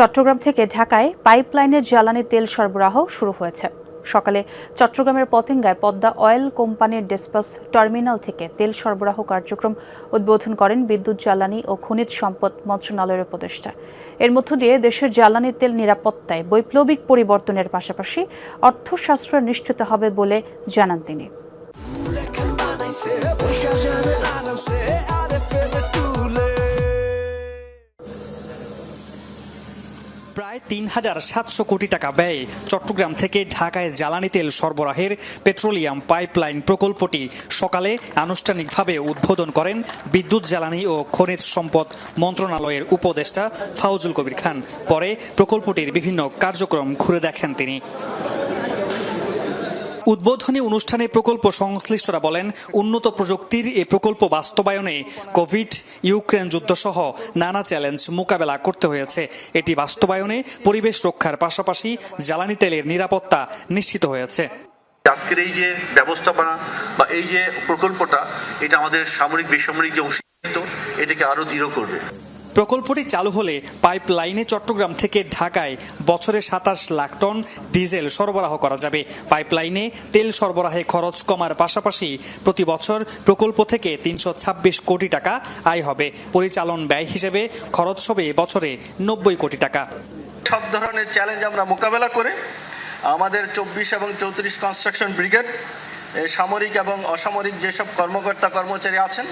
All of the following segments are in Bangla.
চট্টগ্রাম থেকে ঢাকায় পাইপলাইনের জ্বালানি তেল সরবরাহ শুরু হয়েছে। সকালে চট্টগ্রামের পতেঙ্গায় পদ্মা অয়েল কোম্পানির ডিসপাস টার্মিনাল থেকে তেল সরবরাহ কার্যক্রম উদ্বোধন করেন বিদ্যুৎ, জ্বালানি ও খনিজ সম্পদ মন্ত্রণালয়ের উপদেষ্টা। এর মধ্য দিয়ে দেশের জ্বালানি তেল নিরাপত্তায় বৈপ্লবিক পরিবর্তনের পাশাপাশি অর্থশাস্ত্র নিশ্চিত হবে বলে জানান তিনি। তিন হাজার সাতশো কোটি টাকা ব্যয়ে চট্টগ্রাম থেকে ঢাকায় জ্বালানি তেল সরবরাহের পেট্রোলিয়াম পাইপলাইন প্রকল্পটি সকালে আনুষ্ঠানিকভাবে উদ্বোধন করেন বিদ্যুৎ, জ্বালানি ও খনিজ সম্পদ মন্ত্রণালয়ের উপদেষ্টা ফাউজুল কবির খান। পরে প্রকল্পটির বিভিন্ন কার্যক্রম ঘুরে দেখেন তিনি। উদ্বোধনী অনুষ্ঠানে প্রকল্প সংশ্লিষ্টরা বলেন, উন্নত প্রযুক্তির এই প্রকল্প বাস্তবায়নে কোভিড, ইউক্রেন যুদ্ধসহ নানা চ্যালেঞ্জ মোকাবেলা করতে হয়েছে। এটি বাস্তবায়নে পরিবেশ রক্ষার পাশাপাশি জ্বালানি তেলের নিরাপত্তা নিশ্চিত হয়েছে। আজকের এই যে ব্যবস্থাপনা বা এই যে প্রকল্পটা, এটা আমাদের সামরিক বেসামরিক যে অংশীদারিত্ব, এটাকে আরও দৃঢ় করবে। প্রকল্পটি চালু হলে পাইপ লাইনে চট্টগ্রাম থেকে ঢাকায় বছরে সাতাশ লাখ টন ডিজেল সরবরাহ করা যাবে। পাইপলাইনে তেল সরবরাহে খরচ কমার পাশাপাশি প্রতি বছর প্রকল্প থেকে তিনশো ছাব্বিশ কোটি টাকা আয় হবে। পরিচালন ব্যয় হিসেবে খরচ হবে বছরে নব্বই কোটি টাকা। সব ধরনের চ্যালেঞ্জ আমরা মোকাবেলা করে আমাদের চব্বিশ এবং চৌত্রিশ কনস্ট্রাকশন ব্রিগেড সামরিক এবং অসামরিক যেসব কর্মকর্তা কর্মচারী আছেন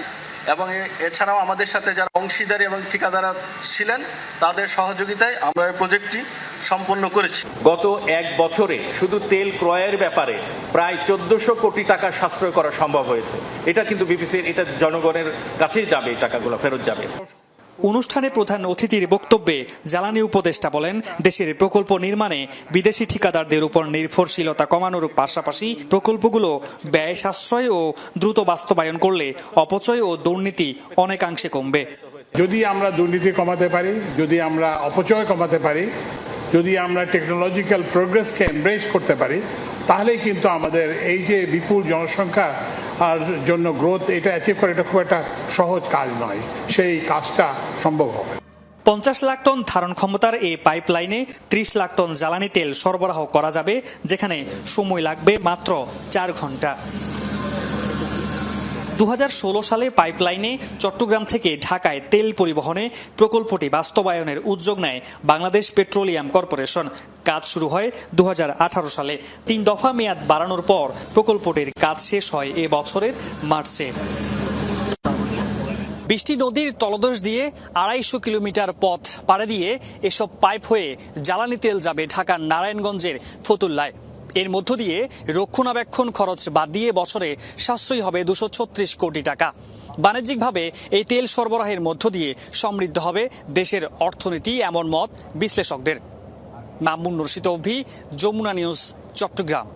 এবং এছাড়াও আমাদের সাথে যারা অংশীদারি এবং ঠিকাদারা ছিলেন, তাদের সহযোগিতায় আমরা এই প্রজেক্টটি সম্পন্ন করেছি। গত এক বছরে শুধু তেল ক্রয়ের ব্যাপারে প্রায় চোদ্দশো কোটি টাকা সাশ্রয় করা সম্ভব হয়েছে। এটা কিন্তু বিপিসির এটা জনগণের কাছেই যাবে, এই টাকাগুলো ফেরত যাবে। অনুষ্ঠানে প্রধান অতিথির বক্তব্যে জ্বালানি উপদেষ্টা বলেন, দেশের প্রকল্প নির্মাণে বিদেশি ঠিকাদারদের উপর নির্ভরশীলতা কমানোর পাশাপাশি প্রকল্পগুলো ব্যয় সাশ্রয় ও দ্রুত বাস্তবায়ন করলে অপচয় ও দুর্নীতি অনেকাংশে কমবে। যদি আমরা দুর্নীতি কমাতে পারি, যদি আমরা অপচয় কমাতে পারি, যদি আমরা টেকনোলজিক্যাল প্রোগ্রেসকে এমব্রেস করতে পারি তাহলে কিন্তু আমাদের এই যে বিপুল জনসংখ্যা আর জন্য গ্রোথ এটা অ্যাচিভ করা, এটা খুব একটা সহজ কাজ নয়। সেই কাজটা সম্ভব হবে। পঞ্চাশ লাখ টন ধারণ ক্ষমতার এই পাইপলাইনে ত্রিশ লাখ টন জ্বালানি তেল সরবরাহ করা যাবে, যেখানে সময় লাগবে মাত্র চার ঘণ্টা। দু হাজার ষোলো সালে পাইপলাইনে চট্টগ্রাম থেকে ঢাকায় তেল পরিবহনে প্রকল্পটি বাস্তবায়নের উদ্যোগ নেয় বাংলাদেশ পেট্রোলিয়াম কর্পোরেশন। কাজ শুরু হয় দু হাজার আঠারো সালে। তিন দফা মেয়াদ বাড়ানোর পর প্রকল্পটির কাজ শেষ হয় এ বছরের মার্চে। বৃষ্টি নদীর তলদেশ দিয়ে আড়াইশো কিলোমিটার পথ পাড়ে দিয়ে এসব পাইপ হয়ে জ্বালানি তেল যাবে ঢাকার নারায়ণগঞ্জের ফতুল্লায়। এর মধ্য দিয়ে রক্ষণাবেক্ষণ খরচ বাদ দিয়ে বছরে সাশ্রয়ী হবে দুশো ছত্রিশ কোটি টাকা। বাণিজ্যিকভাবে এই তেল সরবরাহের মধ্য দিয়ে সমৃদ্ধ হবে দেশের অর্থনীতি, এমন মত বিশ্লেষকদের। মামুন রশিদ অভি যমুনা নিউজ চট্টগ্রাম।